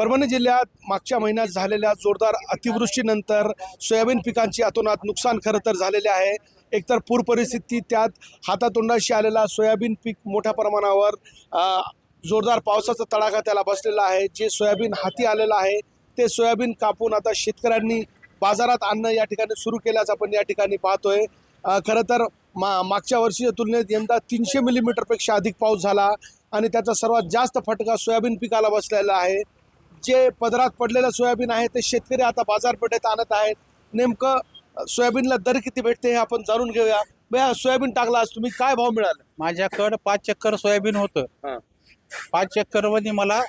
परभणी जिल्ह्यात मागच्या महिन्यात झालेल्या जोरदार अतिवृष्टीनंतर सोयाबीन पिकांची अतोनात नुकसान खरं तर झालेले आहे. एकतर पूर परिस्थिती त्यात हातातोंडाशी आलेला सोयाबीन पीक मोठ्या प्रमाणावर जोरदार पावसाचा तडाखा त्याला बसलेला आहे. जे सोयाबीन हाती आलेलं आहे ते सोयाबीन कापून आता शेतकऱ्यांनी बाजारात आणणं या ठिकाणी सुरू केल्याचं आपण या ठिकाणी पाहतोय. खरं तर मा मागच्या वर्षीच्या तुलनेत यंदा तीनशे मिलीमीटरपेक्षा अधिक पाऊस झाला आणि त्याचा सर्वात जास्त फटका सोयाबीन पिकाला बसलेला आहे. जे पदरात पडलेलं सोयाबीन आहे ते शेतकरी आता बाजारपेठेत आणत आहेत. नेमकं सोयाबीनला दर किती भेटते हे आपण जाणून घेऊया. भैया सोयाबीन टाकला आज तुम्ही काय भाव मिळाला? माझ्याकडं पाच चक्कर सोयाबीन हा. होतं पाच चक्करमध्ये मला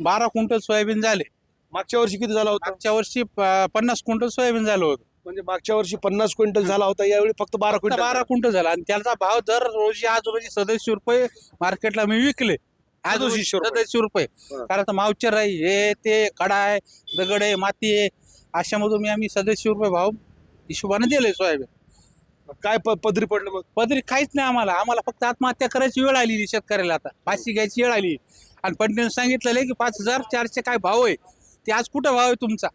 बारा क्विंटल सोयाबीन झाले. मागच्या वर्षी किती झाला होता? मागच्या वर्षी प- पन्नास क्विंटल सोयाबीन झालं होतं. म्हणजे मागच्या वर्षी पन्नास क्विंटल झाला होता यावेळी फक्त बारा क्विंटल बारा क्विंटल झाला. आणि त्याचा भाव दर रोजी आज रोजी सदतीसशे रुपये मार्केटला मी विकले. आज रोजी 3700 रुपये. कारण आता मावचर आहे हे ते कडा आहे दगड आहे माती आहे. अशामधून मी आम्ही सदतीसशे रुपये भाव हिशोबाने दिले सोयाबीन. काय प- पदरी पडलं मग? पदरी काहीच नाही आम्हाला. आम्हाला फक्त आत्महत्या करायची वेळ आलेली शेतकऱ्याला आता. फाशी घ्यायची वेळ आली आणि पंडित सांगितलेलं आहे की पाच हजार चारशे काय भाव आहे ते आज कुठं भाव आहे तुमचा?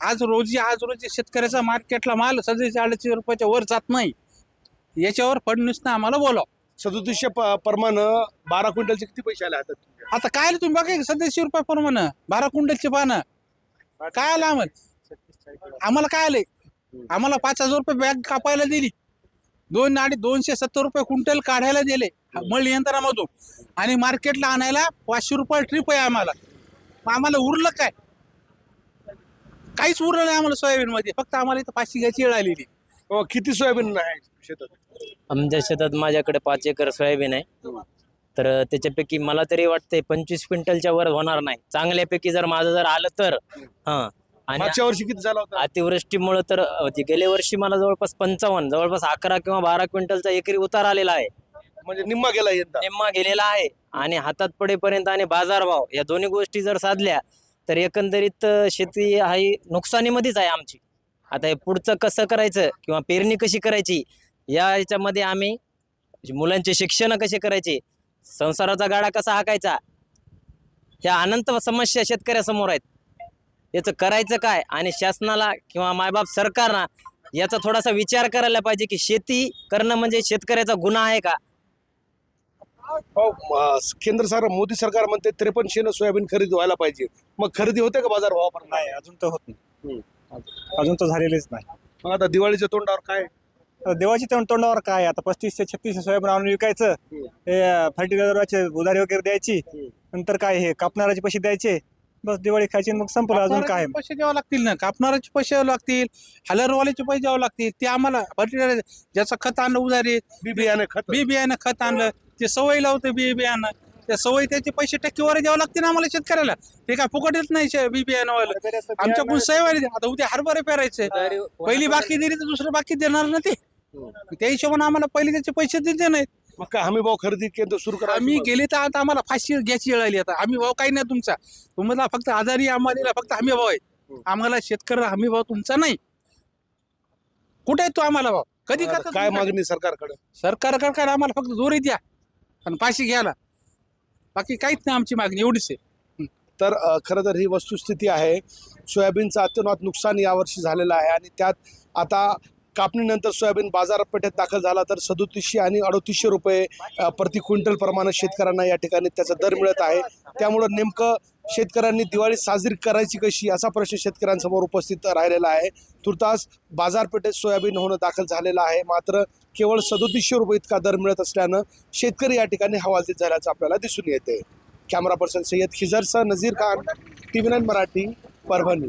आज रोजी आज रोजी शेतकऱ्याचा मार्केटला माल सदतीसशे अडीचशे रुपयाच्या वर जात नाही. याच्यावर फडणवीसनं आम्हाला बोलाव. सदोतीसशे प- प्रमाणे बारा क्विंटलचे किती पैसे आले हातात तुमच्या? आता काय आलं तुम्ही? बघा सदतीसशे रुपये प्रमाणे बारा कुंटलचे पानं. काय आलं आम्हाला? आम्हाला काय आलंय? आम्हाला पाच हजार रुपये बॅग कापायला दिली. दोन आणि दोनशे सत्तर रुपये क्विंटल काढायला दिले. मळ यंत्रामधून. आणि मार्केटला आणायला पाचशे रुपये ट्रिप आहे आम्हाला. मग आम्हाला उरलं काय? काहीच उरलं नाही आम्हाला सोयाबीन मध्ये फक्त आम्हाला इथं पाचशे घ्यायची वेळ आलेली. अ, किती सोयाबीन आहे शेतात? आमच्या शेतात माझ्याकडे पाच एकर सोयाबीन आहे. तर त्याच्यापैकी मला तरी वाटतंय पंचवीस क्विंटलच्या वर होणार नाही. चांगल्यापैकी जर माझं जर आलं तर हा. आणि वर्षी किती झाला होता? अतिवृष्टीमुळे तर अ, ते गेल्या वर्षी मला जवळपास पंचावन्न जवळपास अकरा किंवा बारा क्विंटलचा एकरी उतार आलेला आहे. म्हणजे निम्मा गेला यंदा. निम्मा गेलेला आहे. आणि हातात पडेपर्यंत आणि बाजारभाव या दोन्ही गोष्टी जर साधल्या तर एकंदरीत अ, शेती ही नुकसानीमध्येच आहे आमची. आता हे पुढचं कसं करायचं किंवा पेरणी कशी करायची या याच्यामध्ये आम्ही मुलांचे शिक्षण कसे करायचे संसाराचा गाडा कसा हाकायचा ह्या अनंत समस्या शेतकऱ्यासमोर आहेत. याचं करायचं काय आणि शासनाला किंवा मायबाप सरकारना याचा थोडासा विचार करायला पाहिजे की शेती करणं म्हणजे शेतकऱ्याचा गुन्हा आहे का? हो, केंद्र सरकार मोदी सरकार म्हणते त्रेपन्नशे सोयाबीन खरेदी व्हायला पाहिजे. मग खरेदी होते का बाजार भाव नाही अजून तर होत नाही. अजून तर झालेलेच नाही. मग आता दिवाळीच्या तोंडावर काय? देवाची तोंड तोंडावर काय आता पस्तीसशे छत्तीसशे सोयाबीन आणून विकायचं. हे फर्टिलायझरचे उधारी वगैरे द्यायची. नंतर काय हे कापणाराचे पैसे द्यायचे बस दिवाळी खायची मग संपलं अजून काय पैसे द्यावे लागतील ना? कापणाऱ्याचे पैसे द्यावे लागतील हलरवाल्याचे पैसे द्यावे लागतील ते आम्हाला पर्टिक्युलर ज्याचं खत आणलं उधारी बी बियाणे खत. बी बियाणं खत आणलं ते सवय लावतं बी बियाणं त्या सवय त्याचे पैसे टक्केवारी द्यावं लागते ना आम्हाला शेतकऱ्याला? ते काय फुकट येत नाही बी बियाणं वालं आमच्याकडून सहीवारी आता उद्या हरभरे पेरायचे. पहिली बाकी दिली तर दुसरं बाकी देणार ना ते? त्या हिशोबाने आम्हाला पहिले त्याचे पैसे देते नाहीत. मग काय हमी भाव खरेदी केंद्र सुरू करा आम्ही गेले तर आता आम्हाला फाशी घ्यायची वेळ आली आता. आम्ही भाव काही नाही तुमचा. तुम्हाला फक्त आजारी आम्हाला फक्त हमी भाव आहे. आम्हाला शेतकरी हमी भाव तुमचा नाही. कुठे आहे तो आम्हाला भाव? कधी आता करता काय तुम्ही? मागणी सरकारकडे? सरकार काय आम्हाला फक्त जोरी द्या आणि फाशी घ्यायला. बाकी काहीच नाही आमची मागणी एवढीच आहे. तर अ, खरं तर ही वस्तुस्थिती आहे. सोयाबीनचं अत्युन्नात नुकसान यावर्षी झालेलं आहे आणि त्यात आता कापणीनंतर सोयाबीन बाजारपेठेत दाखल झाला तर सदोतीसशे आणि अडोतीसशे रुपये प्रति क्विंटल प्रमाणे शेतकऱ्यांना या ठिकाणी त्याचा दर मिळत आहे. त्यामुळं नेमकं शेतकऱ्यांनी दिवाळी साजरी करायची कशी असा प्रश्न शेतकऱ्यांसमोर उपस्थित राहिलेला आहे. तुर्तास बाजारपेठेत सोयाबीन होणं दाखल झालेलं आहे. मात्र केवळ सदोतीसशे रुपये इतका दर मिळत असल्यानं शेतकरी या ठिकाणी हवालदिल झाल्याचं आपल्याला दिसून येते. Camera person Syed Khijarsa Nazir Khan T V nine Marathi Parbhani.